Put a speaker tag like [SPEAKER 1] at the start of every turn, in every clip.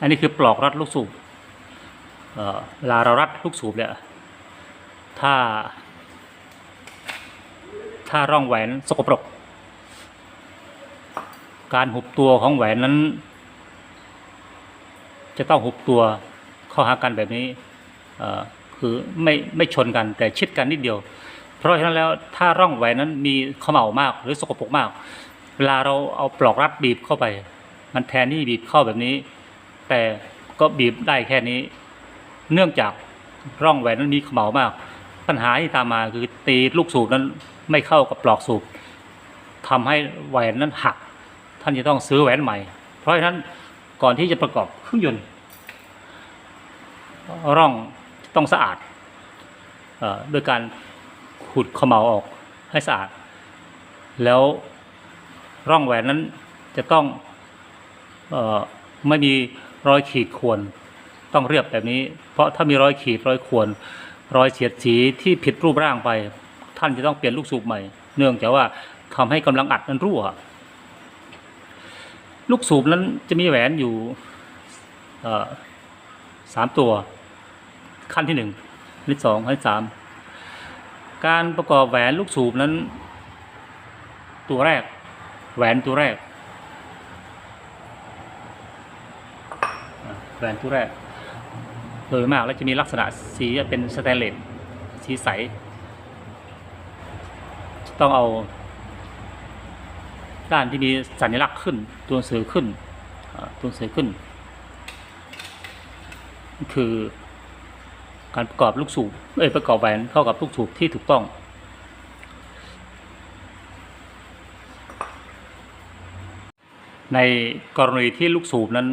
[SPEAKER 1] อันนี้คือปลอกรัดลูกสูบเวลาเรารัดลูกสูบเนี่ยถ้า ถ้าร่องแหวนสกปรก การหุบตัวของแหวนนั้น จะต้องหุบตัวเข้าหากันแบบนี้คือไม่ไม่ชนกันแต่ชิดกันนิดเดียว เพราะฉะนั้นแล้วถ้าร่องแหวนนั้นมีเขม่ามากหรือสกปรกมาก เวลาเราเอาปลอกรัดบีบเข้าไป มันแทนที่บีบเข้าแบบนี้ แต่ก็บีบได้แค่นี้ เนื่องจากร่องแหวนนั้นมีขม่ามาก ปัญหาที่ตามมาคือตีลูกสูบนั้นไม่เข้ากับปลอกสูบทำให้แหวนนั้นหัก ท่านจะต้องซื้อแหวนใหม่ เพราะฉะนั้นก่อนที่จะประกอบเครื่องยนต์ ร่องต้องสะอาดอ่อโดยการขุดขม่าออกให้สะอาด แล้วร่องแหวนนั้นจะต้องออไม่มี รอยขีดข่วนต้องเรียบแบบนี้ เพราะถ้ามีรอยขีดรอยข่วนรอยเฉียดสีที่ผิดรูปร่างไป ท่านจะต้องเปลี่ยนลูกสูบใหม่ เนื่องจากว่าทำให้กำลังอัดนั้นรั่ว ลูกสูบนั้นจะมีแหวนอยู่สามตัว ขั้นที่หนึ่งขั้นที่สองขั้นที่สามการประกอบแหวนลูกสูบนั้น ตัวแรก แหวนตัวแรกอะ แหวนตัวแรกโดยมาก แล้วจะมีลักษณะสีเป็นสแตนเลสสีใส ต้องเอา ด้านที่มีสัญลักษณ์ขึ้น ตัวหนังสือขึ้นตัวหนังสือขึ้น คือการประกอบลูกสูบเอ้ยประกอบแหวนเข้ากับลูกสูบที่ถูกต้องในกรณีที่ลูกสูบนั้น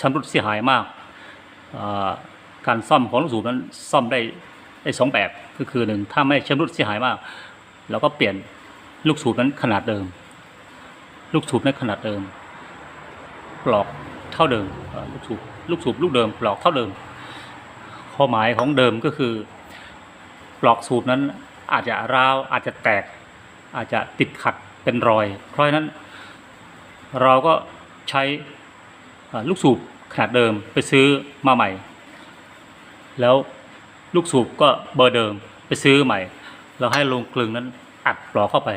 [SPEAKER 1] ชำรุดเสียหายมาก การซ่อมของลูกสูบนั้นซ่อมได้ได้สองแบบก็คือหนึ่งถ้าไม่ชำรุดเสียหายมากเราก็เปลี่ยนลูกสูบนั้นขนาดเดิม ลูกสูบนั้นขนาดเดิมปลอกเท่าเดิมลูกสูบลูกสูบลูกเดิมปลอกเท่าเดิมความหมายของเดิมก็คือปลอกสูบนั้นอาจจะร้าวอาจจะแตก อาจจะติดขัดเป็นรอย เพราะฉะนั้นเราก็ใช้ ลูกสูบขนาดเดิมไปซื้อมาใหม่ แล้วลูกสูบก็เบอร์เดิมไปซื้อใหม่ เราให้ลงกลึงนั้นอัดปลอกเข้าไป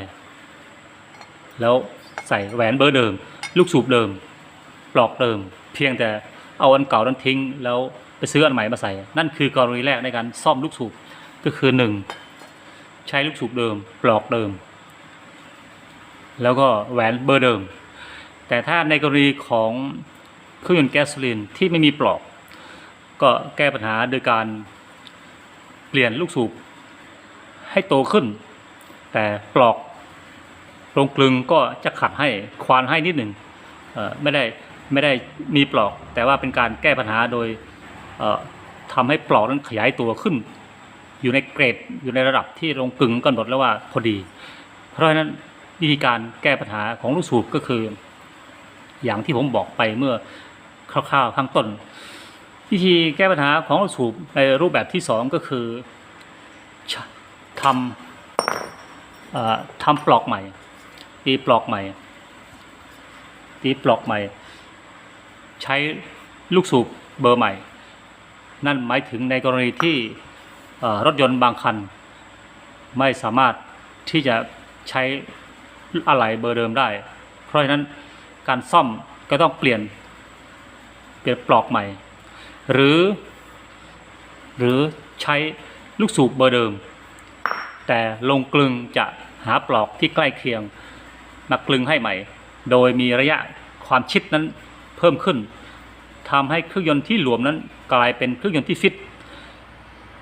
[SPEAKER 1] แล้วใส่แหวนเบอร์เดิม ลูกสูบเดิมปลอกเดิม เพียงแต่เอาอันเก่านั้นทิ้ง แล้วไปซื้ออันใหม่มาใส่ นั่นคือกรณีแรกในการซ่อมลูกสูบก็คือหนึ่งใช้ลูกสูบเดิมปลอกเดิม แล้วก็แหวนเบอร์เดิม แต่ถ้าในกรณีของ เครื่องยนต์แก๊สโซลีนที่ไม่มีปลอก ก็แก้ปัญหาโดยการเปลี่ยนลูกสูบให้โตขึ้น แต่ปลอกตรงกลึงก็จะขัดให้ควานให้นิดหนึ่งเอ่อไม่ได้ไม่ได้มีปลอก แต่ว่าเป็นการแก้ปัญหาโดยเอ่อทำให้ปลอกนั้นขยายตัวขึ้น อยู่ในเกรดอยู่ในระดับที่ลงกลึงกำหนดแล้วว่าพอดี เพราะฉะนั้นวิธีการแก้ปัญหาของลูกสูบก็คือ อย่างที่ผมบอกไปเมื่อ คร่าวๆข้างต้น วิธีแก้ปัญหาของลูกสูบในรูปแบบที่สองก็คือทำอ่อทำปลอกใหม่ ตีปลอกใหม่ ตีปลอกใหม่ ใช้ลูกสูบเบอร์ใหม่ นั่นหมายถึงในกรณีที่รถยนต์บางคัน ไม่สามารถที่จะใช้อะไหล่เบอร์เดิมได้ เพราะฉะนั้นการซ่อมก็ต้องเปลี่ยน เปลี่ยนปลอกใหม่ หรือ หรือใช้ลูกสูบเบอร์เดิม แต่ลงกลึงจะหาปลอกที่ใกล้เคียงมากลึงให้ใหม่ โดยมีระยะความชิดนั้นเพิ่มขึ้นทำให้เครื่องยนต์ที่หลวมนั้นกลายเป็นเครื่องยนต์ที่ฟิต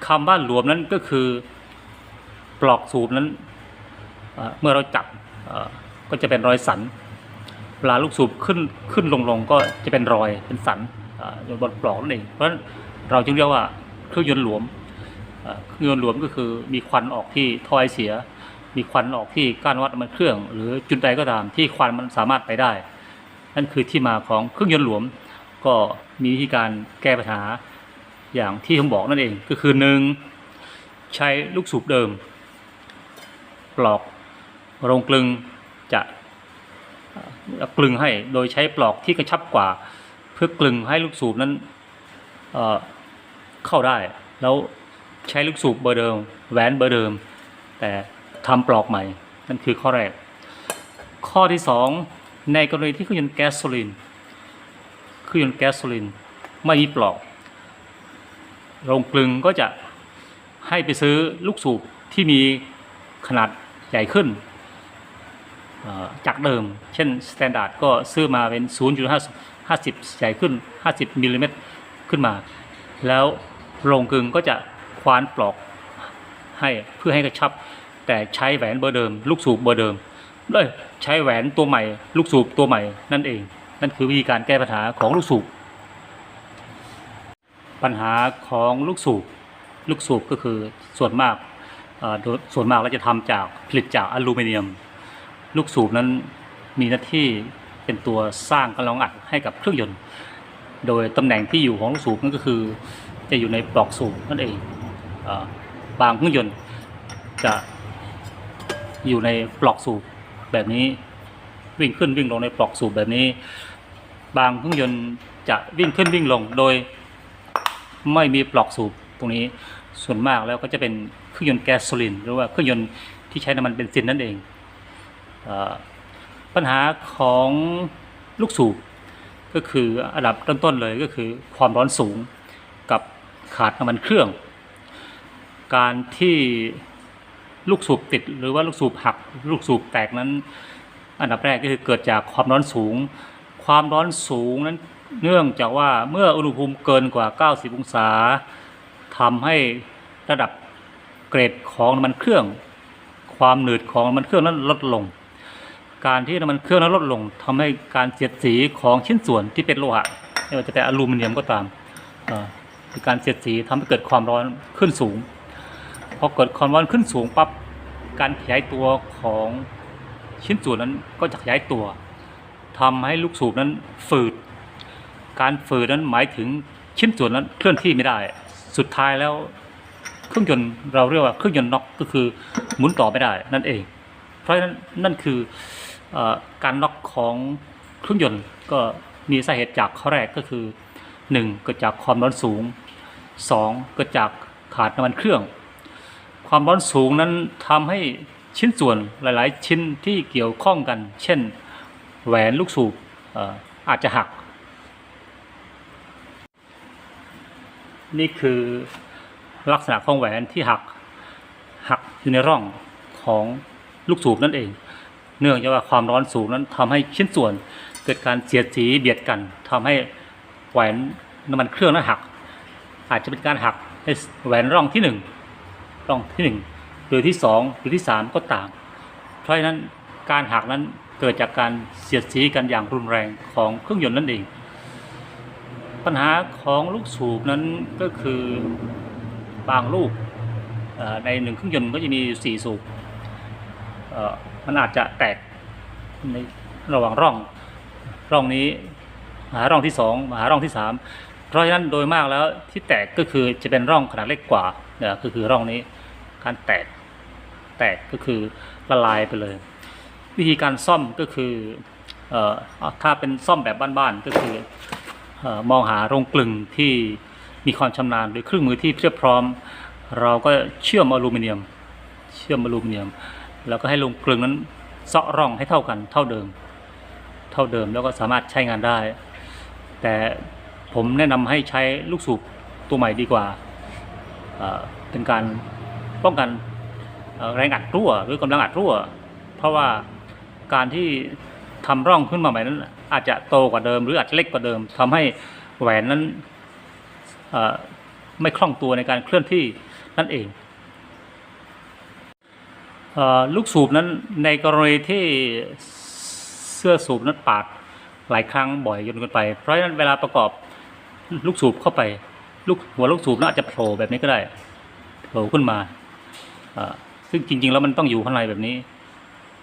[SPEAKER 1] คำว่าหลวมนั้นก็คือปลอกสูบนั้นเมื่อเราจับก็จะเป็นรอยสัน เวลาลูกสูบขึ้นขึ้นลงลงก็จะเป็นรอยเป็นสันอยู่บนปลอกนั่นเองเพราะฉะนั้นเราจึงเรียกว่าเครื่องยนต์หลวมเครื่องยนต์หลวมก็คือมีควันออกที่ท่อไอเสีย มีควันออกที่ก้านวัดมันเครื่อง หรือจุดใดก็ตามที่ควันมันสามารถไปได้ นั่นคือที่มาของเครื่องยนต์หลวม ก็มีวิธีการแก้ปัญหาอย่างที่ผมบอกนั่นเองก็คือหนึ่งใช้ลูกสูบเดิม ปลอกโรงกลึงจะ กลึงให้โดยใช้ปลอกที่กระชับกว่า เพื่อกลึงให้ลูกสูบนั้นเเข้าได้ แล้วใช้ลูกสูบเบอร์เดิมแหวนเบอร์เดิม แต่ทำปลอกใหม่ นั่นคือข้อแรก ข้อที่สองในกรณีที่เครื่องยนต์แก๊สโซลินเครื่องยนต์แก๊สโซลินไม่มีปลอกโรงกลึงก็จะให้ไปซื้อลูกสูบที่มีขนาดใหญ่ขึ้น จากเดิม เช่นสแตนดาร์ดก็ซื้อมาเป็น0.50 50 ใหญ่ขึ้น 50มิลลิเมตรขึ้นมา แล้วโรงกึงก็จะควานปลอกให้เพื่อให้กระชับ แต่ใช้แหวนเบอร์เดิม ลูกสูบเบอร์เดิมเลยใช้แหวนตัวใหม่ ลูกสูบตัวใหม่นั่นเอง นั่นคือวิธีการแก้ปัญหาของลูกสูบปัญหาของลูกสูบลูกสูบก็คือส่วนมากส่วนมากเราจะทำจากผลิตจากอลูมิเนียม ลูกสูบนั้นมีหน้าที่เป็นตัวสร้างกำลังอัดให้กับเครื่องยนต์ โดยตำแหน่งที่อยู่ของลูกสูบนั่นก็คือจะอยู่ในปลอกสูบนั่นเองบางเครื่องยนต์จะอยู่ในปลอกสูบแบบนี้วิ่งขึ้นวิ่งลงในปลอกสูบแบบนี้ บางเครื่องยนต์จะวิ่งขึ้นวิ่งลงโดยไม่มีปลอกสูบตรงนี้ส่วนมากแล้วก็จะเป็นเครื่องยนต์แก๊สโซลินหรือว่าเครื่องยนต์ที่ใช้น้ำมันเบนซินนั่นเอง ปัญหาของลูกสูบก็คืออันดับต้นๆเลยก็คือความร้อนสูงกับขาดน้ำมันเครื่อง การที่ลูกสูบติดหรือว่าลูกสูบหักลูกสูบแตกนั้น อันดับแรกก็คือเกิดจากความร้อนสูง ความร้อนสูงนั้นเนื่องจากว่าเมื่ออุณหภูมิเกินกว่า 90 องศาทำให้ระดับเกรดของน้ำมันเครื่อง ความหนืดของน้ำมันเครื่องนั้นลดลง การที่น้ำมันเครื่องนั้นลดลงทำให้การเสียดสีของชิ้นส่วนที่เป็นโลหะไม่ว่าจะเป็นอลูมิเนียมก็ตามคือการเสียดสีทำให้เกิดความร้อนขึ้นสูงพอเกิดความร้อนขึ้นสูงปั๊บการขยายตัวของชิ้นส่วนนั้นก็จะขยายตัวทำให้ลูกสูบนั้นฝืด การฝืดนั้นหมายถึงชิ้นส่วนนั้นเคลื่อนที่ไม่ได้ สุดท้ายแล้วเครื่องยนต์เราเรียกว่าเครื่องยนต์น็อกก็คือหมุนต่อไม่ได้นั่นเอง เพราะฉะนั้นนั่นคือ การน็อกของเครื่องยนต์ก็มีสาเหตุจากข้อแรกก็คือ 1. เกิดจากความร้อนสูง 2. เกิดจากขาดน้ำมันเครื่อง ความร้อนสูงนั้นทำให้ชิ้นส่วนหลาย ๆ ชิ้นที่เกี่ยวข้องกัน เช่น แหวนลูกสูบอาจจะหัก นี่คือลักษณะของแหวนที่หักหักอยู่ในร่องของลูกสูบนั่นเอง เนื่องจากว่าความร้อนสูงนั้นทำให้ชิ้นส่วนเกิดการเสียดสีเบียดกันทำให้แหวนน้ำมันเครื่องนั้นหัก อาจจะเป็นการหักในแหวนร่องที่หนึ่งร่องที่หนึ่งหรือที่สองหรือที่สามก็ตามเพราะฉะนั้นการหักนั้นเกิดจากการเสียดสีกันอย่างรุนแรงของเครื่องยนต์นั่นเอง ปัญหาของลูกสูบนั้นก็คือบางลูกในหนึ่งเครื่องยนต์ก็จะมีสีสูบ มันอาจจะแตกในระหว่างร่อง ร่องนี้มาหาร่องที่สองมาหาร่องที่สามเพราะฉะนั้นโดยมากแล้วที่แตกก็คือจะเป็นร่องขนาดเล็กกว่าเนี่ยก็คือร่องนี้การแตกแตกก็คือละลายไปเลย วิธีการซ่อมก็คือเอ่อถ้าเป็นซ่อมแบบบ้านๆก็คือเอ่อมองหาโรงกลึงที่มีความชำนาญหรือเครื่องมือที่เพียบพร้อม เราก็เชื่อมอลูมิเนียม เชื่อมอลูมิเนียม แล้วก็ให้โรงกลึงนั้นเซาะร่องให้เท่ากันเท่าเดิม เท่าเดิมแล้วก็สามารถใช้งานได้ แต่ผมแนะนำให้ใช้ลูกสูบตัวใหม่ดีกว่าเป็นการป้องกันแรงอัดรั่ว หรือกำลังอัดรั่ว เพราะว่าการที่ทำร่องขึ้นมาใหม่นั้น อาจจะโตกว่าเดิม หรืออาจจะเล็กกว่าเดิมทำให้แหวนนั้นไม่คล่องตัวในการเคลื่อนที่นั่นเอง ลูกสูบนั้นในกรณีที่เสื้อสูบนั้นปาดหลายครั้งบ่อยจนเกินไป เพราะฉะนั้นเวลาประกอบลูกสูบเข้าไปลูกหัวลูกสูบนั้นอาจะโผล่แบบนี้ก็ได้โผล่ขึ้นมาซึ่งจริง ๆ แล้วมันต้องอยู่ข้างในแบบนี้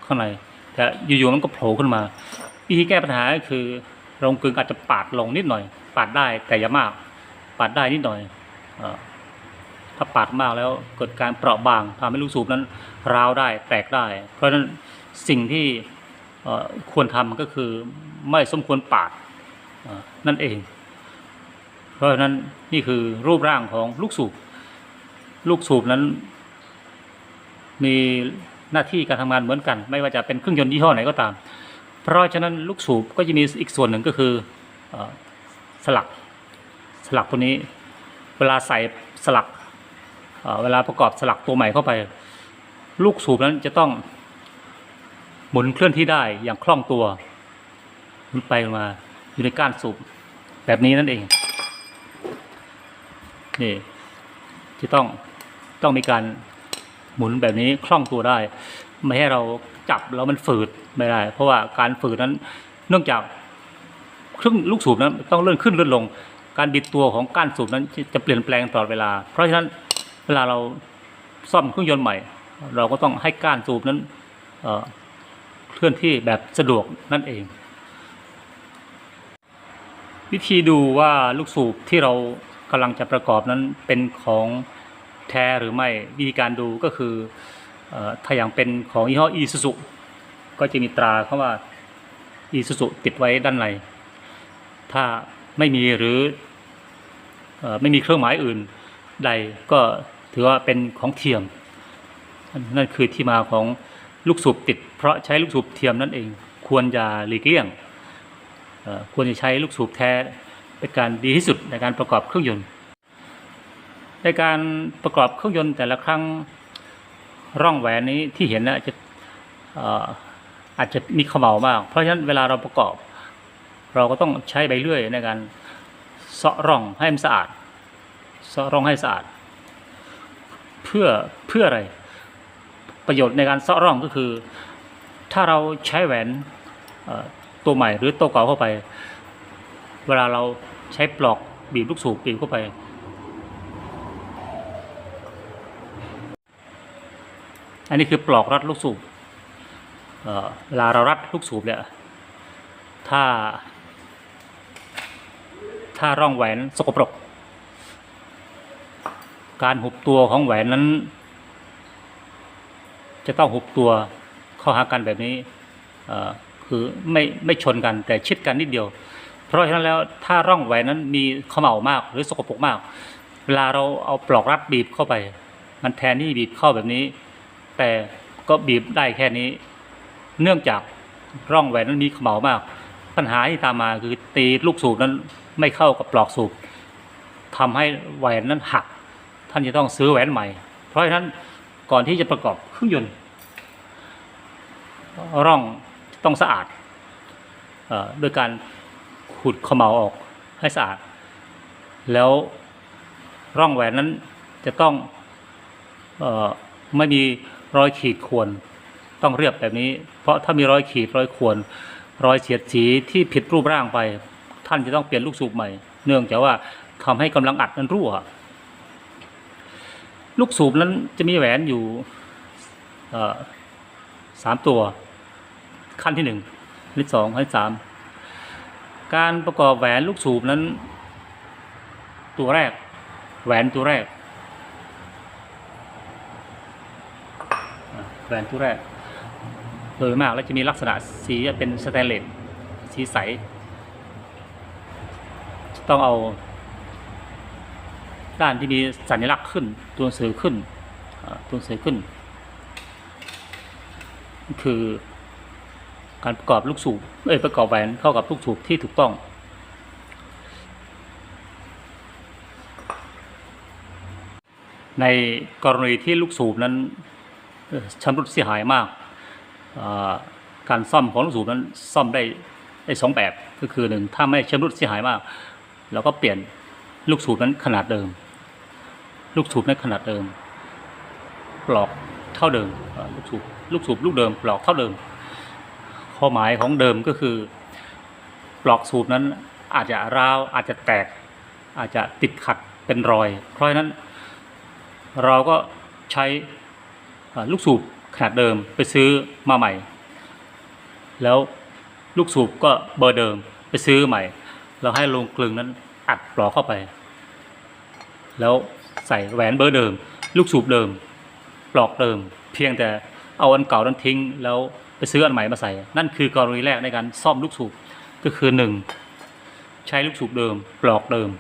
[SPEAKER 1] ข้างในแต่อยู่ๆมันก็โผล่ขึ้นมาวิธีแก้ปัญหาก็คือโรงกลึงอาจจะปาดลงนิดหน่อย ปาดได้แต่อย่ามาก ปาดได้นิดหน่อยอ ถ้าปาดมากแล้วเกิดการเปราะบางทำให้ลูกสูบนั้นร้าวได้แตกได้ เพราะฉะนั้นสิ่งที่ควรทำก็คือไม่สมควรปาดนั่นเอง เพราะฉะนั้นนี่คือรูปร่างของลูกสูบ ลูกสูบนั้น มีหน้าที่การทำงานเหมือนกัน ไม่ว่าจะเป็นเครื่องยนต์ยี่ห้อไหนก็ตาม เพราะฉะนั้นลูกสูบก็จะมีอีกส่วนหนึ่งก็คืออสลักสลักตัวนี้ เวลาใส่สลัก เวลาประกอบสลักตัวใหม่เข้าไป ลูกสูบนั้นจะต้อง หมุนเคลื่อนที่ได้อย่างคล่องตัวหมุนไปมาอยู่ในก้านสูบแบบนี้นั่นเองนี่จะต้องต้องมีการหมุนแบบนี้คล่องตัวได้ ไม่ให้เราจับแล้วมันฝืดไม่ได้ เพราะว่าการฝืดนั้นเนื่องจากเครื่องลูกสูบนั้นต้องเลื่อนขึ้นเลื่อนลง การบิดตัวของก้านสูบนั้นจะเปลี่ยนแปลงตลอดเวลา เพราะฉะนั้น เวลาเราซ่อมเครื่องยนต์ใหม่ เราก็ต้องให้ก้านสูบนั้นเเคลื่อนที่แบบสะดวกนั่นเอง วิธีดูว่าลูกสูบที่เรากำลังจะประกอบนั้นเป็นของแท้หรือไม่วิธีการดูก็คืออถ้าอย่างเป็นของยี่ห้ออีซูซุก็จะมีตราเข้าว่าอีซูซุติดไว้ด้านในถ้าไม่มีหรืออไม่มีเครื่องหมายอื่นใดก็ ถือว่าเป็นของเทียม นั่นคือที่มาของลูกสูบติด เพราะใช้ลูกสูบเทียมนั่นเอง ควรจะหลีกเลี่ยงควรจะใช้ลูกสูบแท้เป็นการดีที่สุดในการประกอบเครื่องยนต์ ในการประกอบเครื่องยนต์แต่ละครั้งร่องแหวนนี้ที่เห็นนะจะอาจจะมีเขม่ามาก เพราะฉะนั้นเวลาเราประกอบ เราก็ต้องใช้ใบเลื่อยในการเซาะร่องให้มันสะอาดเซาะร่องให้สะอาด เพื่อเพื่ออะไร ประโยชน์ในการเซาะร่องก็คือ ถ้าเราใช้แหวนตัวใหม่หรือตัวเก่าเข้าไป เวลาเราใช้ปลอกบีบลูกสูบบีบเข้าไป อันนี้คือปลอกรัดลูกสูบเวลาเรารัดลูกสูบเนี่ยถ้า ถ้าร่องแหวนสกปรก การหุบตัวของแหวนนั้น จะต้องหุบตัวเข้าหากันแบบนี้คือไม่ไม่ชนกันแต่ชิดกันนิดเดียว เพราะฉะนั้นแล้วถ้าร่องแหวนนั้นมีเขม่ามาก หรือสกปรกมาก เวลาเราเอาปลอกรัดบีบเข้าไป มันแทนที่บีบเข้าแบบนี้ แต่ก็บีบได้แค่นี้ เนื่องจากร่องแหวนนั้นมีเขม่ามาก ปัญหาที่ตามมาคือตีลูกสูบนั้นไม่เข้ากับปลอกสูบทำให้แหวนนั้นหักานจะต้องซื้อแหวนใหม่ เพราะฉะนั้นก่อนที่จะประกอบเครื่องยนต์ ร่องต้องสะอาดเอ่อด้วยการขูดขมเหลาออกให้สะอาด แล้วร่องแหวนนั้นจะต้องออไม่มีรอยขีดข่วนต้องเรียบแบบนี้ เพราะถ้ามีรอยขีดรอยข่วนรอยเสียดสีที่ผิดรูปร่างไป ท่านจะต้องเปลี่ยนลูกสูบใหม่ เนื่องจากว่าทำให้กำลังอัดนั้นรั่ว ลูกสูบนั้นจะมีแหวนอยู่สามตัว ขั้นที่หนึ่งขั้นที่สองขั้นที่สามการประกอบแหวนลูกสูบนั้น ตัวแรก แหวนตัวแรก แหวนตัวแรก โดยมากแล้วจะมีลักษณะสีเป็นสแตนเลสสีใส ต้องเอา ด้านที่มีสัญลักษณ์ขึ้น ตัวหนังสือขึ้นตัวหนังสือขึ้น คือการประกอบลูกสูบเอ้ยประกอบแหวนเข้ากับลูกสูบที่ถูกต้อง ในกรณีที่ลูกสูบนั้นชำรุดเสียหายมากการซ่อมของลูกสูบนั้นซ่อมได้ได้สองแบบก็คือหนึ่งถ้าไม่ชำรุดเสียหายมากเราก็เปลี่ยนลูกสูบนั้นขนาดเดิม ลูกสูบนั้นขนาดเดิม ปลอกเท่าเดิมลูกสูบลูกสูบลูกเดิม ปลอกเท่าเดิมความหมายของเดิมก็คือ ปลอกสูบนั้นอาจจะร้าวอาจจะแตก อาจจะติดขัดเป็นรอย เพราะฉะนั้น เราก็ใช้ลูกสูบขนาดเดิมไปซื้อมาใหม่ แล้วลูกสูบก็เบอร์เดิมไปซื้อใหม่ เราให้ลงกลึงนั้นอัดปลอกเข้าไป แล้ว ใส่แหวนเบอร์เดิม ลูกสูบเดิมปลอกเดิม เพียงแต่เอาอันเก่านั้นทิ้ง แล้วไปซื้ออันใหม่มาใส่ นั่นคือกรณีแรกในการซ่อมลูกสูบก็คือหนึ่งใช้ลูกสูบเดิมปลอกเดิม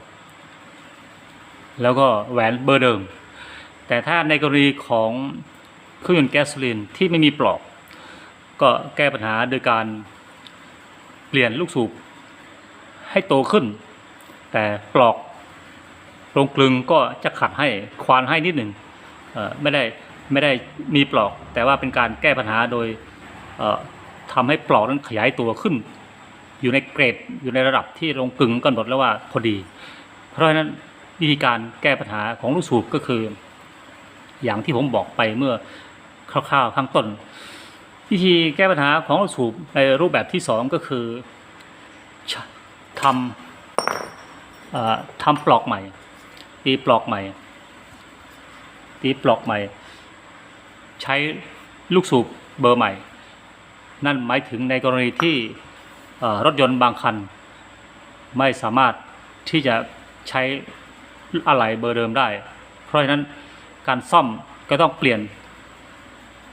[SPEAKER 1] แล้วก็แหวนเบอร์เดิม แต่ถ้าในกรณีของเครื่องยนต์แก๊สโซลีนที่ไม่มีปลอก ก็แก้ปัญหาโดยการเปลี่ยนลูกสูบให้โตขึ้น แต่ปลอก ตรงกลึงก็จะขัดให้ควานให้นิดหนึ่งไม่ได้ไม่ได้มีปลอก แต่ว่าเป็นการแก้ปัญหาโดยเอ่อทำให้ปลอกนั้นขยายตัวขึ้น อยู่ในเกรดอยู่ในระดับที่ตรงกลึงกำหนดแล้วว่าพอดี เพราะฉะนั้นวิธีการแก้ปัญหาของลูกสูบก็คือ อย่างที่ผมบอกไปเมื่อคร่าวๆข้างต้น วิธีแก้ปัญหาของลูกสูบในรูปแบบที่สองก็คือทำอทำปลอกใหม่ ตีปลอกใหม่ ตีปลอกใหม่ ใช้ลูกสูบเบอร์ใหม่ นั่นหมายถึงในกรณีที่รถยนต์บางคัน ไม่สามารถที่จะใช้อะไหล่เบอร์เดิมได้ เพราะฉะนั้นการซ่อมก็ต้องเปลี่ยน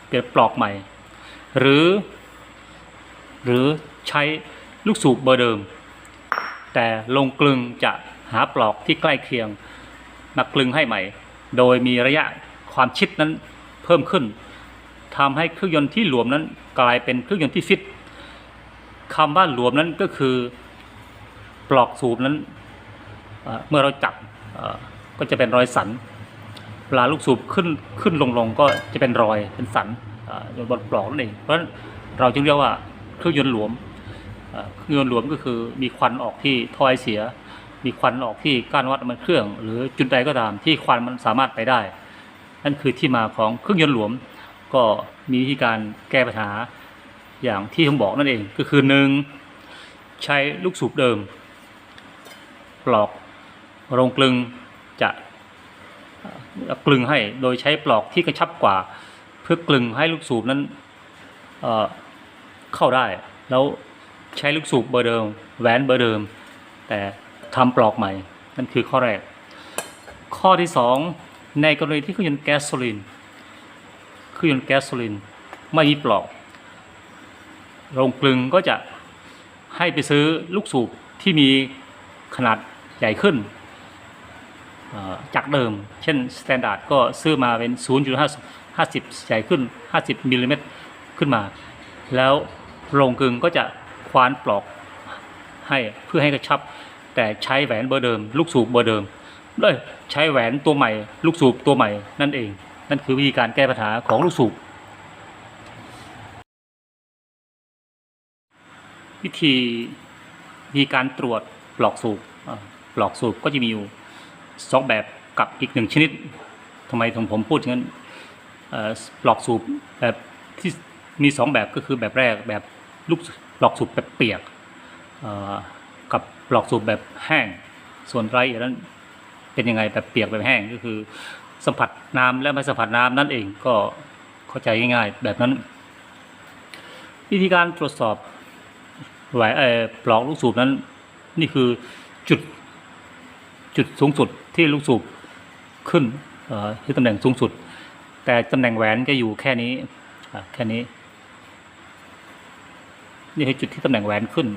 [SPEAKER 1] เปลี่ยนปลอกใหม่ หรือ หรือใช้ลูกสูบเบอร์เดิม แต่ลงกลึงจะหาปลอกที่ใกล้เคียง มากลึงให้ใหม่ โดยมีระยะความชิดนั้นเพิ่มขึ้นทำให้เครื่องยนต์ที่หลวมนั้นกลายเป็นเครื่องยนต์ที่ฟิตคำว่าหลวมนั้นก็คือปลอกสูบนั้นเมื่อเราจับก็จะเป็นรอยสันเวลาลูกสูบขึ้นขึ้นลงลงก็จะเป็นรอยเป็นสันอยู่บนปลอกนั่นเองเพราะฉะนั้นเราจึงเรียกว่าเครื่องยนต์หลวมเอ่อเครื่องยนต์หลวมก็คือมีควันออกที่ท่อไอเสีย มีควันออกที่ก้านวัดมันเครื่อง หรือจุดใดก็ตามที่ควันมันสามารถไปได้ นั่นคือที่มาของเครื่องยนต์หลวม ก็มีวิธีการแก้ปัญหาอย่างที่ผมบอกนั่นเองก็คือหนึ่งใช้ลูกสูบเดิมปลอกโรงกลึงจะกลึงให้โดยใช้ปลอกที่กระชับกว่า เพื่อกลึงให้ลูกสูบนั้นเเข้าได้ แล้วใช้ลูกสูบเบอร์เดิมแหวนเบอร์เดิม แต่ ทำปลอกใหม่ นั่นคือข้อแรก ข้อที่สองในกรณีที่เครื่องยนต์แก๊สโซลีนเครื่องยนต์แก๊สโซลีนไม่มีปลอก โรงกลึงก็จะให้ไปซื้อลูกสูบที่มีขนาดใหญ่ขึ้นจากเดิม เช่นสแตนดาร์ดก็ซื้อมาเป็น 0.5 50 ใหญ่ขึ้น 50มิลลิเมตรขึ้นมา แล้วโรงกลึงก็จะควานปลอกให้เพื่อให้กระชับ แต่ใช้แหวนเบอร์เดิม ลูกสูบเบอร์เดิมเลยใช้แหวนตัวใหม่ ลูกสูบตัวใหม่นั่นเอง นั่นคือวิธีการแก้ปัญหาของลูกสูบ วิธีวิธีการตรวจปลอกสูบปลอกสูบก็จะมีอยู่สองแบบกับอีกหนึ่งชนิดทำไมถึงผมพูดอย่างนั้นปลอกสูบแบบที่มีสองแบบก็คือแบบแรกแบบลูกปลอกสูบแบบเปียก ปลอกสูบแบบแห้ง ส่วนรายละเอียดนั้นเป็นยังไงแบบเปียกแบบแห้งก็คือ สัมผัสน้ำและไม่สัมผัสน้ำนั่นเองก็เข้าใจง่ายๆแบบนั้น วิธีการตรวจสอบแหวนเออปลอกลูกสูบนั้น นี่คือจุดจุดสูงสุดที่ลูกสูบขึ้นที่ตำแหน่งสูงสุด แต่ตำแหน่งแหวนจะอยู่แค่นี้แค่นี้ นี่คือจุดที่ตำแหน่งแหวนขึ้น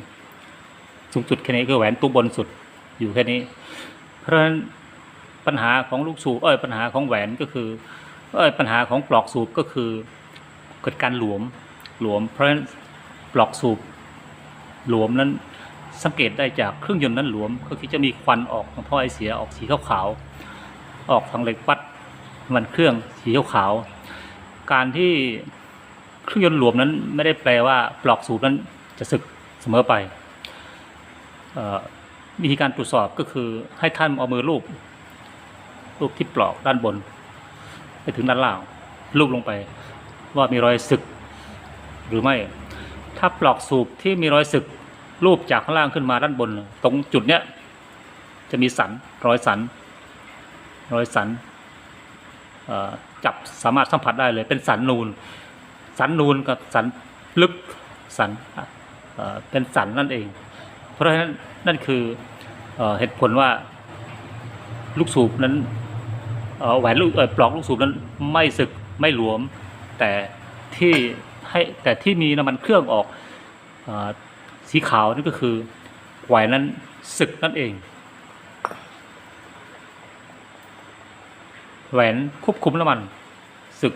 [SPEAKER 1] สูงสุดแค่นี้คือแหวนตัวบนสุดอยู่แค่นี้ เพราะฉะนั้นปัญหาของลูกสูบเอ้ยปัญหาของแหวนก็คือเอ้ยปัญหาของปลอกสูบก็คือเกิดการหลวมหลวม เพราะฉะนั้นปลอกสูบหลวมนั้นสังเกตได้จากเครื่องยนต์นั้นหลวม ก็คือจะมีควันออกทางท่อไอเสียออกสีขาวๆออกทางเหล็กปัดมันเครื่องสีขาวๆการที่เครื่องยนต์หลวมนั้นไม่ได้แปลว่าปลอกสูบนั้นจะสึกเสมอไป วิธีการตรวจสอบก็คือให้ท่านเอามือลูบลูบที่ปลอกด้านบน ไปถึงด้านล่างลูบลงไป ว่ามีรอยสึกหรือไม่ ถ้าปลอกสูบที่มีรอยสึกรูปจากข้างล่างขึ้นมาด้านบน ตรงจุดเนี้ยจะมีสันรอยสัน รอยสันจับสามารถสัมผัสได้เลย เป็นสันนูน สันนูนกับสันลึกสันเป็นสันนั่นเอง เพราะฉะนั้นนั่นคือเอเหตุผลว่าลูกสูบนั้นแหวนลูกปลอกลูกสูบนั้นไม่สึกไม่หลวม แต่ที่ให้แต่ที่มีน้ำมันเครื่องออกอสีขาวนั่นก็คือแหวนนั้นสึกนั่นเอง แหวนควบคุมน้ำมันสึก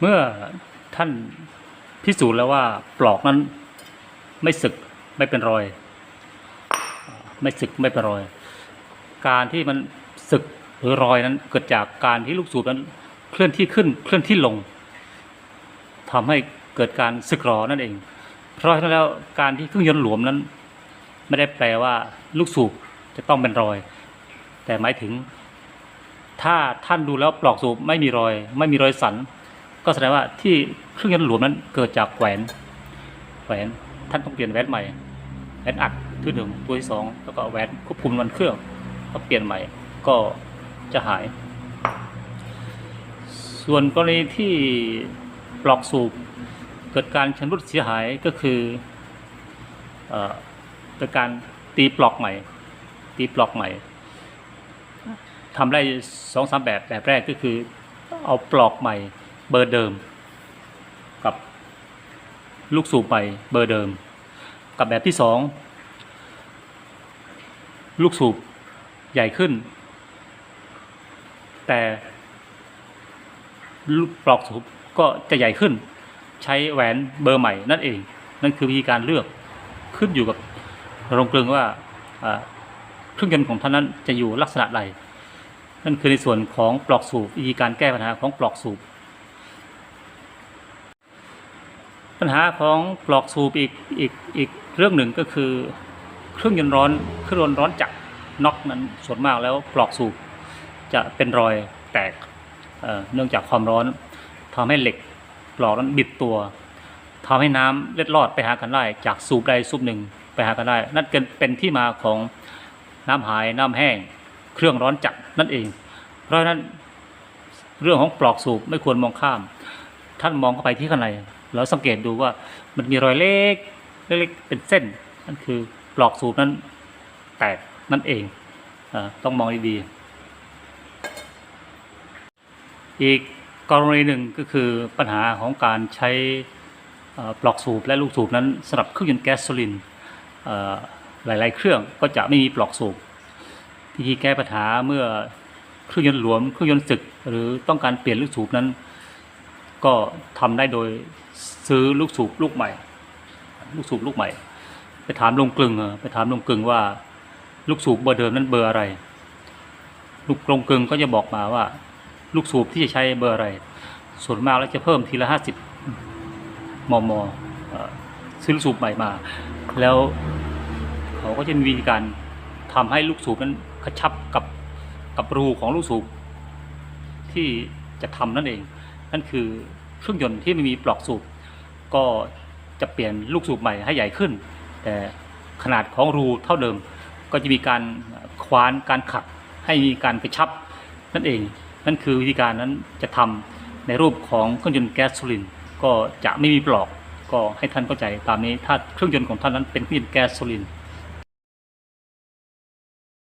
[SPEAKER 1] เมื่อท่านพิสูจน์แล้วว่าปลอกนั้นไม่สึกไม่เป็นรอย ไม่สึกไม่เป็นรอย การที่มันสึกหรือรอยนั้นเกิดจากการที่ลูกสูบนั้นเคลื่อนที่ขึ้นเคลื่อนที่ลงทำให้เกิดการสึกหรอนั่นเอง เพราะฉะนั้นแล้วการที่เครื่องยนต์หลวมนั้น ไม่ได้แปลว่าลูกสูบจะต้องเป็นรอย แต่หมายถึง ถ้าท่านดูแล้วปลอกสูบไม่มีรอย ไม่มีรอยสัน ก็แสดงว่าที่เครื่องยนต์หลวมนั้นเกิดจากแหวนแหวนท่านต้องเปลี่ยนแหวนใหม่แหวนอัดตัวหนึ่งตัวที่สองแล้วก็แหวนควบคุมมันเครื่องก็เปลี่ยนใหม่ก็จะหาย ส่วนกรณีที่ปลอกสูบเกิดการชำรุดเสียหายก็คือเอ่อเกิดการตีปลอกใหม่ ตีปลอกใหม่ทำได้สองสามแบบแบบแรกก็คือเอาปลอกใหม่ เบอร์เดิม กับลูกสูบใหม่เบอร์เดิม กับแบบที่สองลูกสูบใหญ่ขึ้น แต่ลูกปลอกสูบก็จะใหญ่ขึ้น ใช้แหวนเบอร์ใหม่นั่นเอง นั่นคือวิธีการเลือกขึ้นอยู่กับโรงกลึงว่าอ่าเครื่องยนต์ของท่านนั้นจะอยู่ลักษณะใดนั่นคือในส่วนของปลอกสูบวิธีการแก้ปัญหาของปลอกสูบ ปัญหาของปลอกสูบอีกอีกอีกเรื่องหนึ่งก็คือเครื่องยนต์ร้อนเครื่องยนต์ร้อนจัดน็อกนั้นส่วนมากแล้วปลอกสูบจะเป็นรอยแตกเเนื่องจากความร้อนทำให้เหล็กปลอกนั้นบิดตัวทำให้น้ำเล็ดลอดไปหากันได้จากสูบใดสูบหนึ่งไปหากันได้ นั่นเป็นที่มาของน้ำหายน้ำแห้ง เครื่องร้อนจัดนั่นเอง เพราะฉะนั้นเรื่องของปลอกสูบไม่ควรมองข้าม ท่านมองเข้าไปที่ข้างใน แล้วสังเกตดูว่ามันมีรอยเล็กเล็กเป็นเส้นนั่นคือปลอกสูบนั้นแตกนั่นเองอต้องมองดีๆอีกกรณีหนึ่งก็คือปัญหาของการใช้ปลอกสูบและลูกสูบนั้นสำหรับเครื่องยนต์แก๊สโซลินหลายๆ เครื่องก็จะไม่มีปลอกสูบวิธีแก้ปัญหาเมื่อเครื่องยนต์หลวมเครื่องยนต์สึก หรือต้องการเปลี่ยนลูกสูบนั้น ก็ทำได้โดย ซื้อลูกสูบลูกใหม่ ลูกสูบลูกใหม่ ไปถามลงกลึงไปถามลงกลึงว่า ลูกสูบเบอร์เดิมนั้นเบอร์อะไร ลูกลงกลึงก็จะบอกมาว่า ลูกสูบที่จะใช้เบอร์อะไร ส่วนมากแล้วจะเพิ่มทีละห้าสิบมมซื้อลูกสูบใหม่มา แล้วเขาก็จะมีวิธีการทำให้ลูกสูบนั้นกระชับกับกับรูของลูกสูบที่จะทำนั่นเอง นั่นคือเครื่องยนต์ที่ไม่มีปลอกสูบ ก็จะเปลี่ยนลูกสูบใหม่ให้ใหญ่ขึ้น แต่ขนาดของรูเท่าเดิม ก็จะมีการคว้านการขัดให้มีการกระชับนั่นเอง นั่นคือวิธีการนั้นจะทำในรูปของเครื่องยนต์แก๊สโซลินก็จะไม่มีปลอกก็ให้ท่านเข้าใจตามนี้ถ้าเครื่องยนต์ของท่านนั้นเป็นเครื่องยนต์แก๊สโซลิน